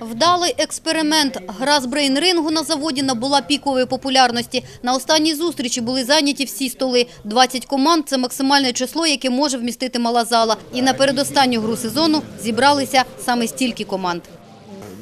Вдалий експеримент. Гра з брейн-рингу на заводі набула пікової популярності. На останній зустрічі були зайняті всі столи. 20 команд – це максимальне число, яке може вмістити мала зала. І на передостанню гру сезону зібралися саме стільки команд.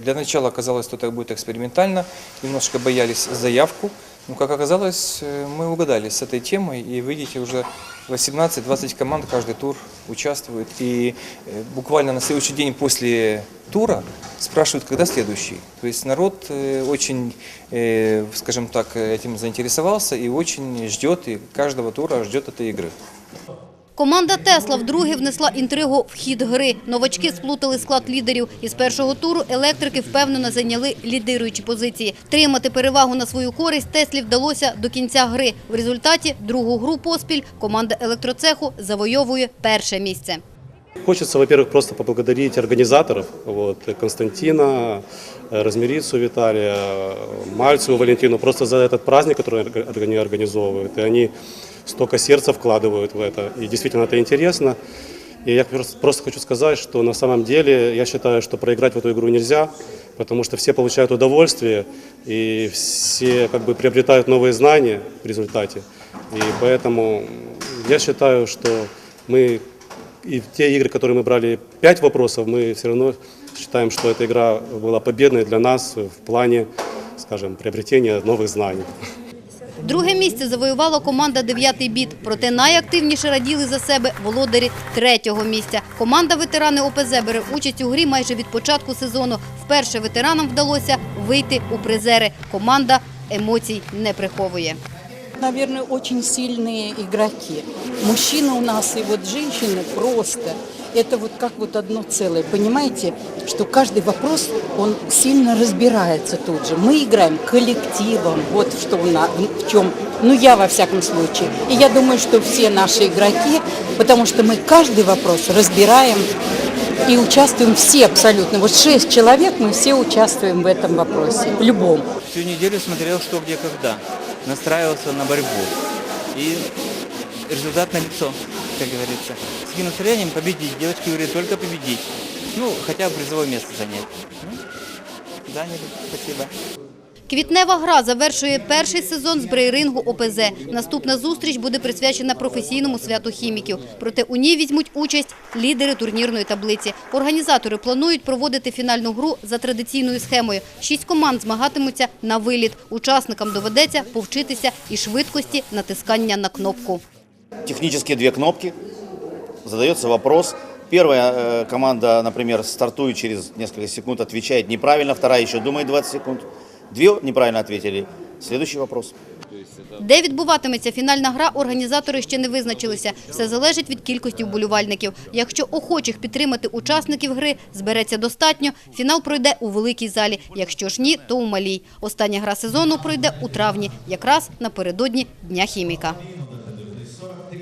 Для начала казалось, что это будет экспериментально, немножко боялись заявку, но, как оказалось, э, мы угадали с этой темой, и видите, уже 18-20 команд каждый тур участвует, и э, буквально на следующий день после тура спрашивают, когда следующий. То есть народ э, очень, э, скажем так, этим заинтересовался и очень ждет, и каждого тура ждет этой игры. Команда «Тесла» вдруге внесла інтригу в хід гри. Новачки сплутали склад лідерів. Із першого туру електрики впевнено зайняли лідируючі позиції. Тримати перевагу на свою користь Теслі вдалося до кінця гри. В результаті другу гру поспіль команда електроцеху завойовує перше місце. Хочется, во-первых, просто поблагодарить организаторов, вот, Константина, э, Размирицу Виталия, э, Мальцеву Валентину, просто за этот праздник, который орг- они организовывают. И они столько сердца вкладывают в это. И действительно это интересно. И я просто хочу сказать, что на самом деле я считаю, что проиграть в эту игру нельзя, потому что все получают удовольствие и все как бы приобретают новые знания в результате. И поэтому я считаю, что мы и те игры, которые мы брали 5 вопросов, мы все равно считаем, что эта игра была победной для нас в плане, скажем, приобретения новых знаний. Друге місце завоювала команда «Дев'ятий біт». Проте найактивніше раділи за себе володарі третього місця. Команда ветерани ОПЗ бере участь у грі майже від початку сезону. Вперше ветеранам вдалося вийти у призери. Команда емоцій не приховує. Наверное, очень сильные игроки. Мужчины у нас и вот женщины просто. Это вот как вот одно целое. Понимаете, что каждый вопрос, он сильно разбирается тут же. Мы играем коллективом, вот что у нас, в чем, ну я во всяком случае. И я думаю, что все наши игроки, потому что мы каждый вопрос разбираем и участвуем все абсолютно. Вот шесть человек, мы все участвуем в этом вопросе, в любом. Всю неделю смотрел «Что, где, когда». Настраивался на борьбу. И результат налицо, как говорится. С настроением победить. Девочки говорят, только победить. Ну, хотя бы призовое место занять. Ну, спасибо. Квітнева гра завершує перший сезон з брейрингу ОПЗ. Наступна зустріч буде присвячена професійному святу хіміків. Проте у ній візьмуть участь лідери турнірної таблиці. Організатори планують проводити фінальну гру за традиційною схемою. Шість команд змагатимуться на виліт. Учасникам доведеться повчитися і швидкості натискання на кнопку. Технические две кнопки, задается вопрос. Первая э, команда, например, стартует через несколько секунд, отвечает неправильно, вторая еще думает 20 секунд. Две неправильно ответили. Следующий вопрос. Де відбуватиметься фінальна гра, організатори ще не визначилися. Все залежить від кількості вболівальників. Якщо охочих підтримати учасників гри збереться достатньо, фінал пройде у великій залі. Якщо ж ні, то у малій. Остання гра сезону пройде у травні, якраз напередодні Дня хіміка.